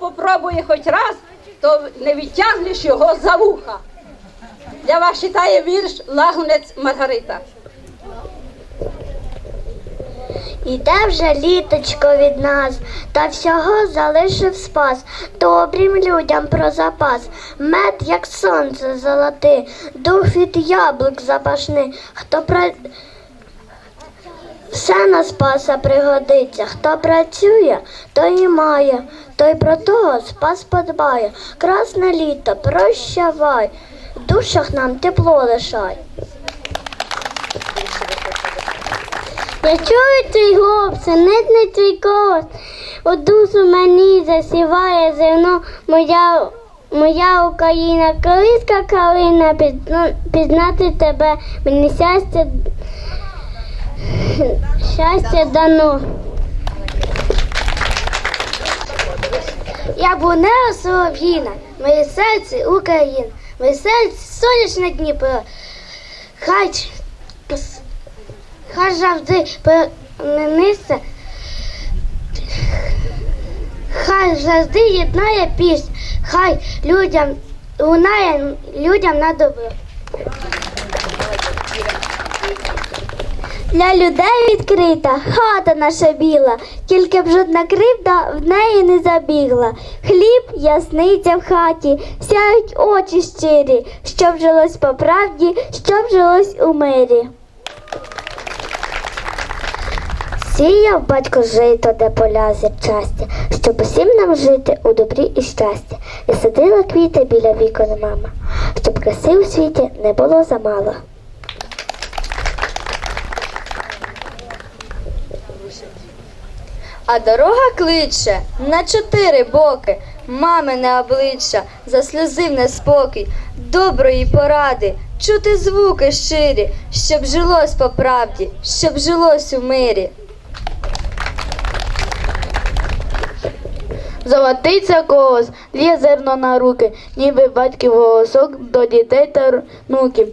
попробує хоч раз, то не відтягнеш його за вуха. Для вас читає вірш Лагунець Маргарита. Іде вже літочко від нас, та всього залишив спас. Добрим людям про запас. Мед, як сонце золотий, дух від яблук запашний. Хто пра... Все на спаса пригодиться. Хто працює, той і має, той про того спас подбає. Красне літо, прощавай, в душах нам тепло лишай. Я чую твій голос, нитний твій голос, у душу мені засіває зерно моя, моя Україна, колиска калина, пізнати тебе, мені щастя, щастя дано. Я бунео солов'їна, моє серце Україна, моє серце сонячне Дніпро. Хай Хай завжди перенесе, хай завжди єднає пісня, хай людям лунає людям на добро. Для людей відкрита хата наша біла, тільки б жодна кривда в неї не забігла. Хліб ясниця в хаті, сяють очі щирі, щоб жилось по правді, щоб жилось у мирі. Сіяв батько жито, де поля зірчасті, щоб усім нам жити у добрі і щасті. І садила квіти біля вікон мама, щоб краси у світі не було замало. А дорога кличе на чотири боки, мамине обличчя, засльозив неспокій, доброї поради, чути звуки щирі, щоб жилось по правді, щоб жилось у мирі. Золотий це колос, лє зерно на руки, ніби батьків голосок до дітей та внуків.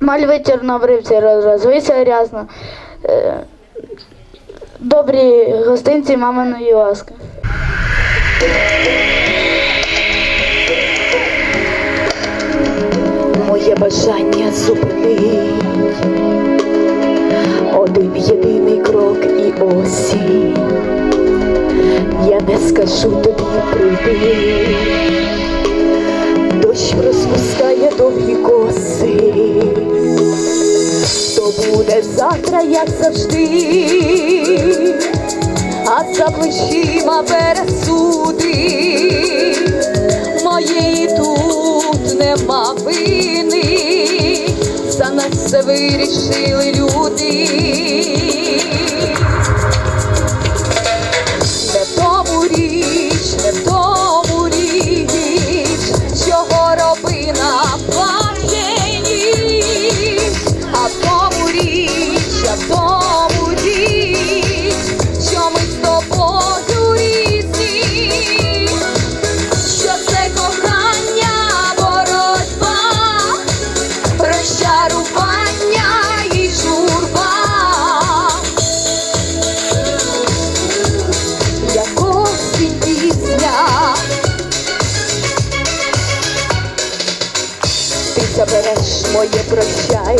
Маль вечір на вривці розвився рясно. Добрі гостинці маминої ласки. Моє бажання зупинить один єдиний крок і осінь. Я не скажу тобі прийти, дощ розпускає довгі коси, буде завтра, як завжди, а за плечима пересуди. Моєї тут нема вини, за нас все вирішили люди. Забереш моє прощай,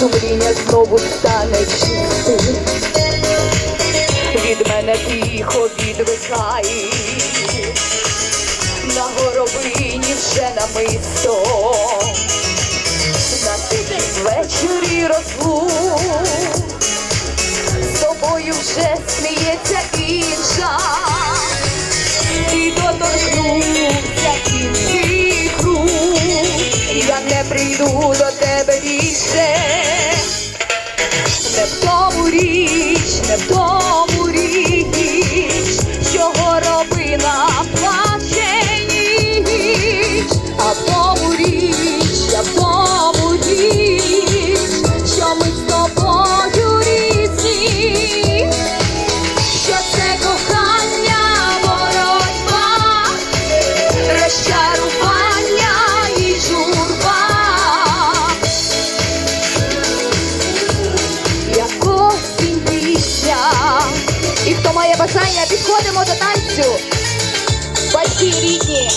сумління знову стане чистим, від мене тихо відвикай, на горобині вже намисто, на тихій ввечері розлук з тобою вже сміється і Todo бажання, підходимо до танцю. батьки рідні.